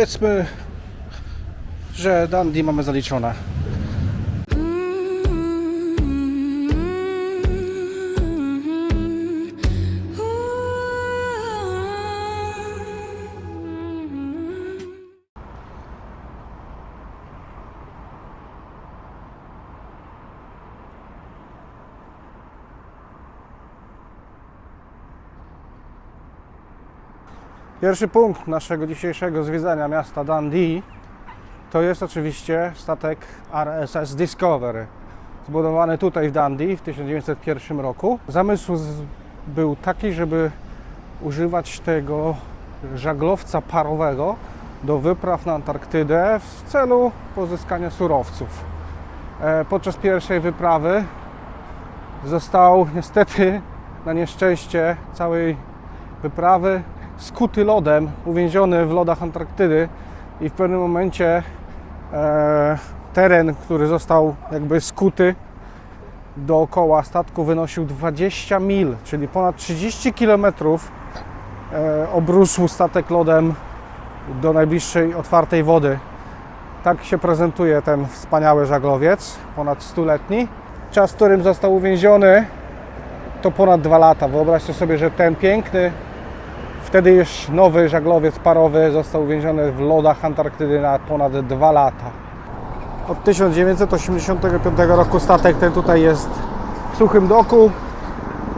powiedzmy, że Dundee mamy zaliczone. Pierwszy punkt naszego dzisiejszego zwiedzania miasta Dundee to jest oczywiście statek RSS Discovery. Zbudowany tutaj w Dundee w 1901 roku. Zamysł był taki, żeby używać tego żaglowca parowego do wypraw na Antarktydę w celu pozyskania surowców. E, Podczas pierwszej wyprawy został niestety na nieszczęście całej wyprawy skuty lodem, uwięziony w lodach Antarktydy i w pewnym momencie e, teren, który został jakby skuty dookoła statku wynosił 20 mil, czyli ponad 30 km e, obrósł statek lodem do najbliższej otwartej wody. Tak się prezentuje ten wspaniały żaglowiec, ponad stuletni. Czas, w którym został uwięziony, to ponad dwa lata. Wyobraźcie sobie, że ten piękny, wtedy już nowy żaglowiec parowy został uwięziony w lodach Antarktydy na ponad dwa lata. Od 1985 roku statek ten tutaj jest w suchym doku.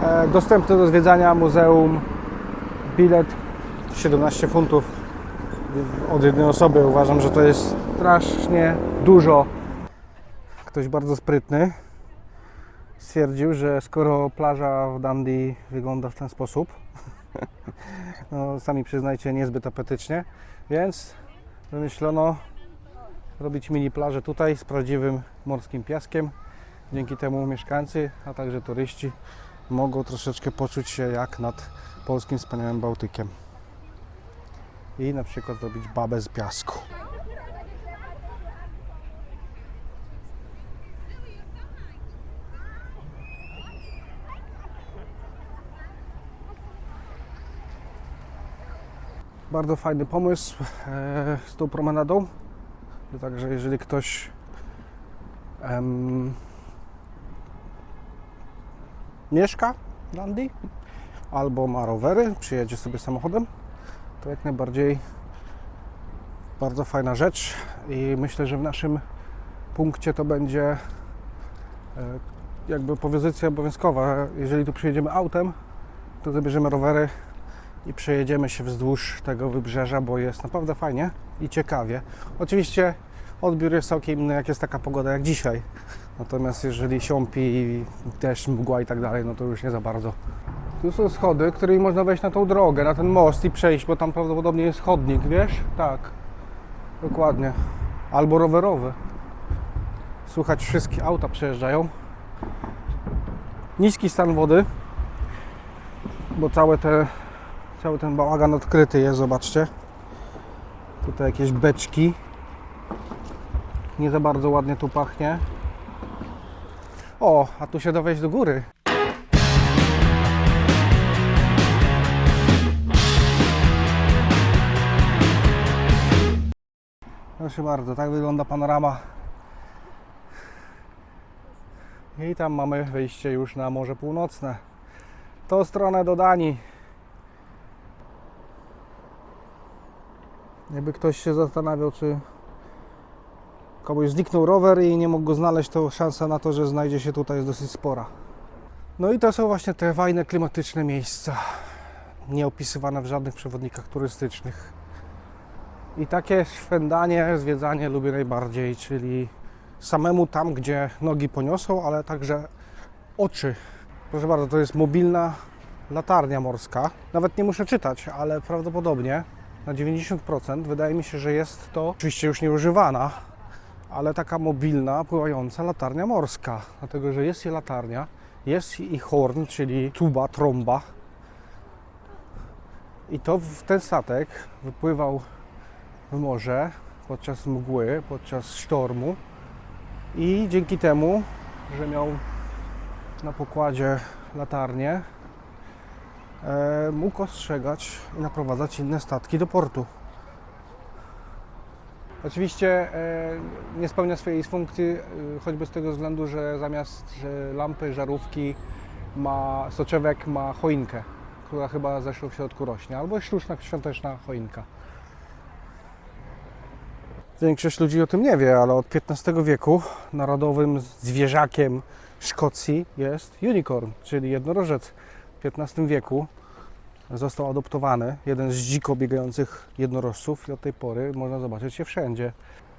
E, Dostępny do zwiedzania muzeum. Bilet 17 funtów od jednej osoby. Uważam, że to jest strasznie dużo. Ktoś bardzo sprytny stwierdził, że skoro plaża w Dundee wygląda w ten sposób, no, sami przyznajcie, niezbyt apetycznie, więc wymyślono robić mini plażę tutaj z prawdziwym morskim piaskiem. Dzięki temu mieszkańcy, a także turyści mogą troszeczkę poczuć się jak nad polskim wspaniałym Bałtykiem. I na przykład zrobić babę z piasku. Bardzo fajny pomysł e, z tą promenadą. Także jeżeli ktoś em, mieszka w Dundee albo ma rowery, przyjedzie sobie samochodem, to jak najbardziej bardzo fajna rzecz i myślę, że w naszym punkcie to będzie e, jakby pozycja obowiązkowa. Jeżeli tu przyjedziemy autem, to zabierzemy rowery i przejedziemy się wzdłuż tego wybrzeża, bo jest naprawdę fajnie i ciekawie. Oczywiście odbiór jest całkiem inny, jak jest taka pogoda jak dzisiaj. Natomiast jeżeli siąpi, deszcz, mgła i tak dalej, no to już nie za bardzo. Tu są schody, którymi można wejść na tą drogę, na ten most i przejść, bo tam prawdopodobnie jest chodnik, wiesz? Tak, dokładnie. Albo rowerowy. Słychać wszystkie auta przejeżdżają. Niski stan wody, bo całe te Cały ten bałagan odkryty jest, zobaczcie. Tutaj jakieś beczki. Nie za bardzo ładnie tu pachnie. O, a tu się da wejść do góry. Proszę bardzo, tak wygląda panorama. I tam mamy wyjście już na Morze Północne. Tą stronę do Danii. Jakby ktoś się zastanawiał, czy komuś zniknął rower i nie mógł go znaleźć, to szansa na to, że znajdzie się tutaj jest dosyć spora. No i to są właśnie te fajne, klimatyczne miejsca, nieopisywane w żadnych przewodnikach turystycznych. I takie szwendanie, zwiedzanie lubię najbardziej, czyli samemu tam, gdzie nogi poniosą, ale także oczy. Proszę bardzo, to jest mobilna latarnia morska. Nawet nie muszę czytać, ale prawdopodobnie na 90% wydaje mi się, że jest to oczywiście już nieużywana, ale taka mobilna, pływająca latarnia morska. Dlatego, że jest i latarnia, jest i horn, czyli tuba, trąba. I to w ten statek wypływał w morze podczas mgły, podczas sztormu i dzięki temu, że miał na pokładzie latarnię, mógł ostrzegać i naprowadzać inne statki do portu. Oczywiście e, nie spełnia swojej funkcji, e, choćby z tego względu, że zamiast e, lampy, żarówki ma soczewek, ma choinkę, która chyba zeszło w środku rośnie, albo sztuczna świąteczna choinka. Większość ludzi o tym nie wie, ale od XV wieku narodowym zwierzakiem Szkocji jest unicorn, czyli jednorożec. W XV wieku został adoptowany, jeden z dziko biegających jednorożców i od tej pory można zobaczyć je wszędzie.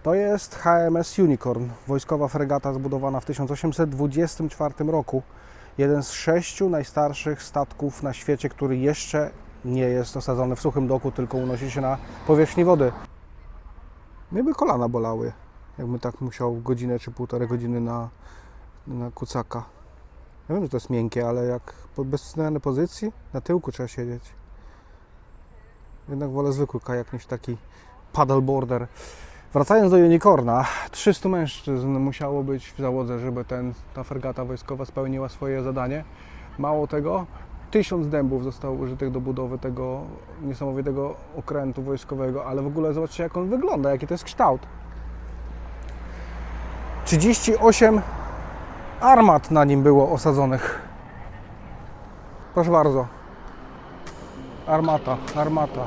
To jest HMS Unicorn, wojskowa fregata zbudowana w 1824 roku. Jeden z sześciu najstarszych statków na świecie, który jeszcze nie jest osadzony w suchym doku, tylko unosi się na powierzchni wody. Mnie by kolana bolały, jakbym tak musiał godzinę czy półtorej godziny na, na kucaka. Ja wiem, że to jest miękkie, ale jak bez zmiany pozycji, na tyłku trzeba siedzieć. Jednak wolę zwykły kajak niż taki paddleboarder. Wracając do Unicorna, 300 mężczyzn musiało być w załodze, żeby ten, ta fregata wojskowa spełniła swoje zadanie. Mało tego, tysiąc dębów zostało użytych do budowy tego niesamowitego okrętu wojskowego, ale w ogóle zobaczcie jak on wygląda, jaki to jest kształt. 38 armat na nim było osadzonych. Proszę bardzo. Armata, armata.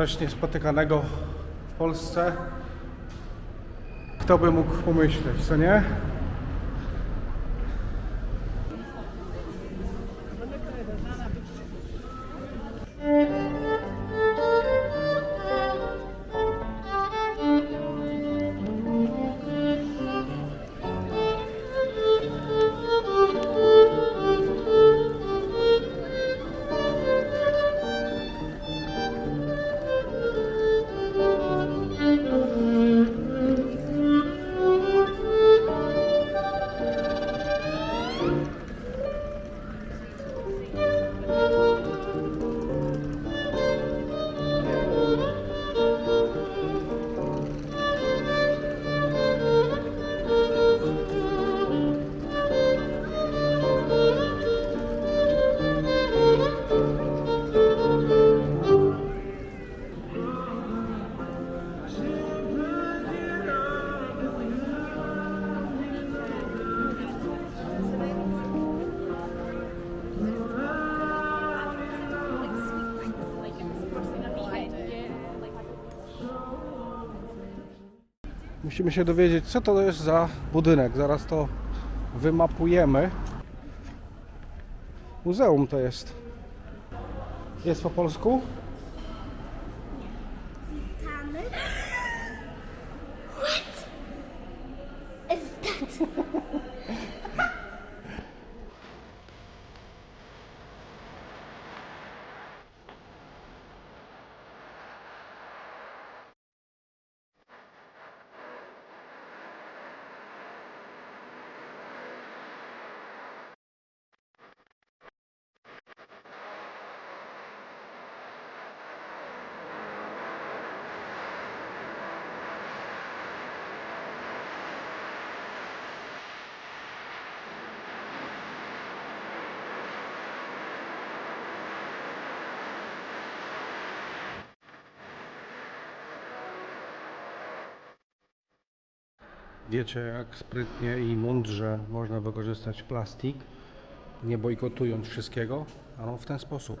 Coś niespotykanego w Polsce. Kto by mógł pomyśleć, co nie? Musimy się dowiedzieć, co to jest za budynek. Zaraz to wymapujemy. Muzeum to jest. Jest po polsku? Wiecie, jak sprytnie i mądrze można wykorzystać plastik, nie bojkotując wszystkiego, ale w ten sposób.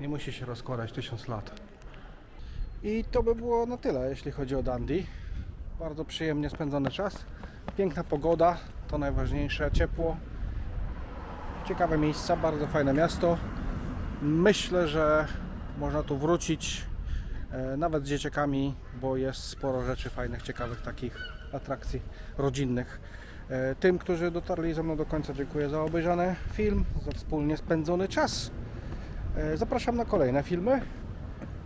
Nie musi się rozkładać tysiąc lat. I to by było na tyle, jeśli chodzi o Dundee. Bardzo przyjemnie spędzony czas. Piękna pogoda, to najważniejsze, ciepło, Ciekawe miejsca, bardzo fajne miasto. Myślę, że można tu wrócić e, nawet z dzieciakami, bo jest sporo rzeczy fajnych, ciekawych takich atrakcji rodzinnych. E, Tym, którzy dotarli ze mną do końca, dziękuję za obejrzany film, za wspólnie spędzony czas. E, Zapraszam na kolejne filmy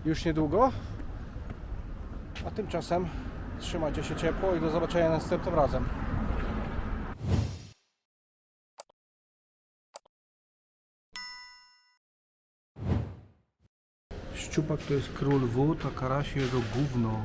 już niedługo. A tymczasem trzymajcie się ciepło i do zobaczenia następnym razem. Szczupak to jest król wód, a karasi jego gówno.